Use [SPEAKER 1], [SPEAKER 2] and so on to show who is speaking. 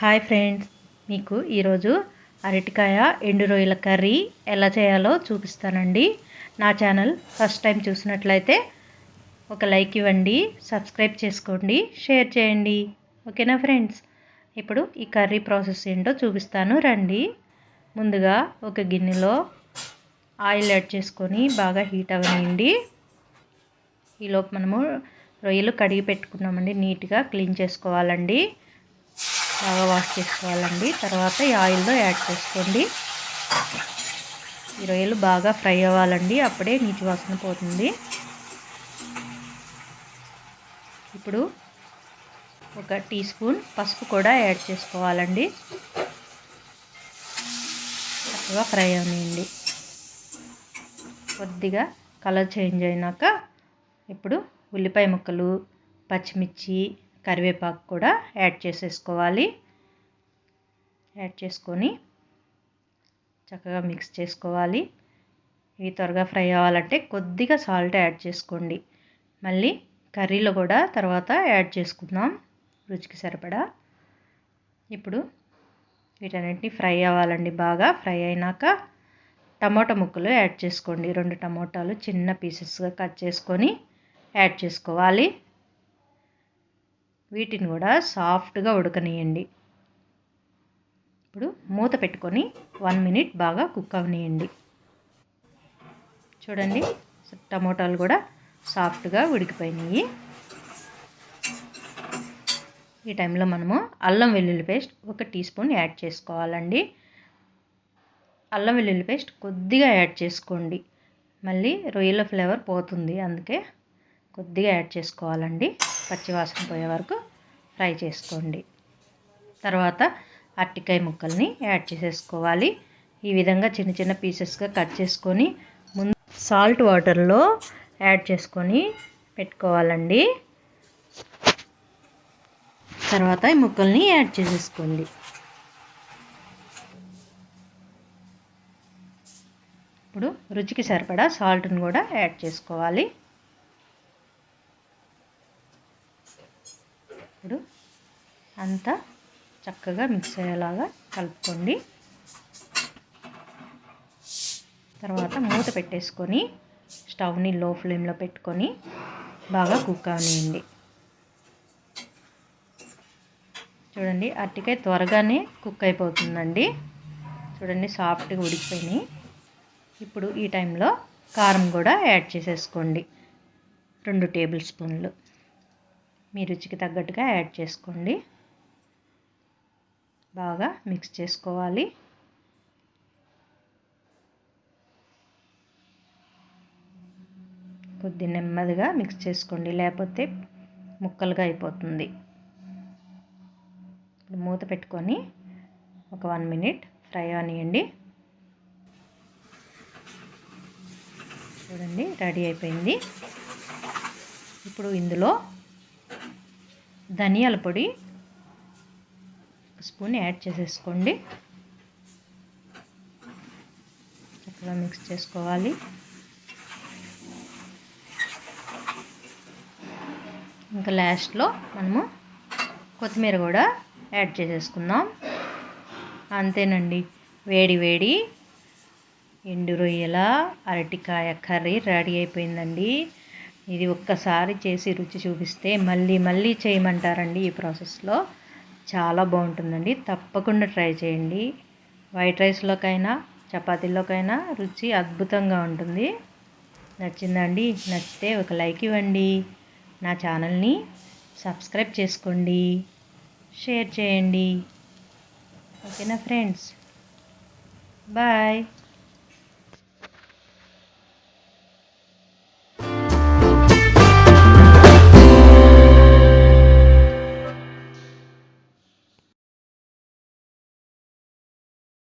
[SPEAKER 1] Hi friends మీకు ఈరోజు అరటికాయ ఎండు రొయ్యల కర్రీ ఎలా చేయాలో చూపిస్తానండి. నా ఛానల్ ఫస్ట్ టైం చూసినట్లయితే ఒక లైక్ ఇవ్వండి సబ్స్క్రైబ్ చేసుకోండి షేర్ చేయండి. ఓకేనా ఫ్రెండ్స్? ఇప్పుడు ఈ కర్రీ ప్రాసెస్ ఏంటో చూపిస్తాను. రండి. ముందుగా ఒక గిన్నెలో ఆయిల్ యాడ్ చేసుకొని బాగా హీట్ అవనియండి ఈలోపు మనము రొయ్యలు కడిగి పెట్టుకున్నామండి నీట్గా క్లీన్ చేసుకోవాలండి. బాగా వాష్ చేసుకోవాలండి. తర్వాత ఈ ఆయిల్లో యాడ్ చేసుకోండి. ఈ రొయ్యలు బాగా ఫ్రై అవ్వాలండి. అప్పుడే నీటి వాసన పోతుంది. ఇప్పుడు ఒక టీ స్పూన్ పసుపు కూడా యాడ్ చేసుకోవాలండి. చక్కగా ఫ్రై అవనియండి. కొద్దిగా కలర్ చేంజ్ అయినాక ఇప్పుడు ఉల్లిపాయ ముక్కలు పచ్చిమిర్చి కరివేపాకు కూడా యాడ్ చేసేసుకోవాలి. యాడ్ చేసుకొని చక్కగా మిక్స్ చేసుకోవాలి. ఇవి త్వరగా ఫ్రై అవ్వాలంటే కొద్దిగా సాల్ట్ యాడ్ చేసుకోండి. మళ్ళీ కర్రీలో కూడా తర్వాత యాడ్ చేసుకుందాం. రుచికి సరిపడా. ఇప్పుడు వీటన్నిటిని ఫ్రై అవ్వాలండి బాగా. ఫ్రై అయినాక టమోటా ముక్కలు యాడ్ చేసుకోండి. రెండు టమోటాలు చిన్న పీసెస్గా కట్ చేసుకొని యాడ్ చేసుకోవాలి. వీటిని కూడా సాఫ్ట్గా ఉడకనియండి ఇప్పుడు మూత పెట్టుకొని వన్ మినిట్ బాగా కుక్ అవనియండి చూడండి టమోటాలు కూడా సాఫ్ట్గా ఉడికిపోయినాయి ఈ టైంలో మనము అల్లం వెల్లుల్లి పేస్ట్ ఒక టీ స్పూన్ యాడ్ చేసుకోవాలండి. అల్లం వెల్లుల్లి పేస్ట్ కొద్దిగా యాడ్ చేసుకోండి. మళ్ళీ రొయ్యల ఫ్లేవర్ పోతుంది అందుకే కొద్దిగా యాడ్ చేసుకోవాలండి. పచ్చివాసన పోయే వరకు ఫ్రై చేసుకోండి. తర్వాత అరటికాయ ముక్కల్ని యాడ్ చేసేసుకోవాలి. ఈ విధంగా చిన్న చిన్న పీసెస్గా కట్ చేసుకొని ముందు సాల్ట్ వాటర్లో యాడ్ చేసుకొని పెట్టుకోవాలండి. తర్వాత ఈ ముక్కల్ని యాడ్ చేసేసుకోండి. ఇప్పుడు రుచికి సరిపడా సాల్ట్ని కూడా యాడ్ చేసుకోవాలి. ఇప్పుడు అంతా చక్కగా మిక్స్ అయ్యేలాగా కలుపుకోండి. తర్వాత మూత పెట్టేసుకొని స్టవ్ని లో ఫ్లేమ్లో పెట్టుకొని బాగా కుక్ అవనియండి చూడండి అరటికాయ త్వరగానే కుక్ అయిపోతుందండి. చూడండి సాఫ్ట్గా ఉడికిపోయినాయి. ఇప్పుడు ఈ టైంలో కారం కూడా యాడ్ చేసేసుకోండి. రెండు టేబుల్ స్పూన్లు మీ రుచికి తగ్గట్టుగా యాడ్ చేసుకోండి. బాగా మిక్స్ చేసుకోవాలి. కొద్ది నెమ్మదిగా మిక్స్ చేసుకోండి. లేకపోతే ముక్కలుగా అయిపోతుంది. మూత పెట్టుకొని ఒక వన్ మినిట్ ఫ్రై అనియండి చూడండి రెడీ అయిపోయింది. ఇప్పుడు ఇందులో ధనియాల పొడి స్పూన్ యాడ్ చేసేసుకోండి. చక్కగా మిక్స్ చేసుకోవాలి. ఇంకా లాస్ట్లో మనము కొత్తిమీర కూడా యాడ్ చేసేసుకుందాం. అంతేనండి. వేడి వేడి ఎండు రొయ్యల అరటికాయ కర్రీ రెడీ అయిపోయిందండి. ఇది ఒక్కసారి చేసి రుచి చూపిస్తే మళ్ళీ మళ్ళీ చేయమంటారండి ఈ ప్రాసెస్లో. చాలా బాగుంటుందండి. తప్పకుండా ట్రై చేయండి. వైట్ రైస్లోకైనా చపాతీలోకైనా రుచి అద్భుతంగా ఉంటుంది. నచ్చిందండి? నచ్చితే ఒక లైక్ ఇవ్వండి. నా ఛానల్ని సబ్స్క్రైబ్ చేసుకోండి. షేర్ చేయండి. ఓకేనా ఫ్రెండ్స్? బాయ్.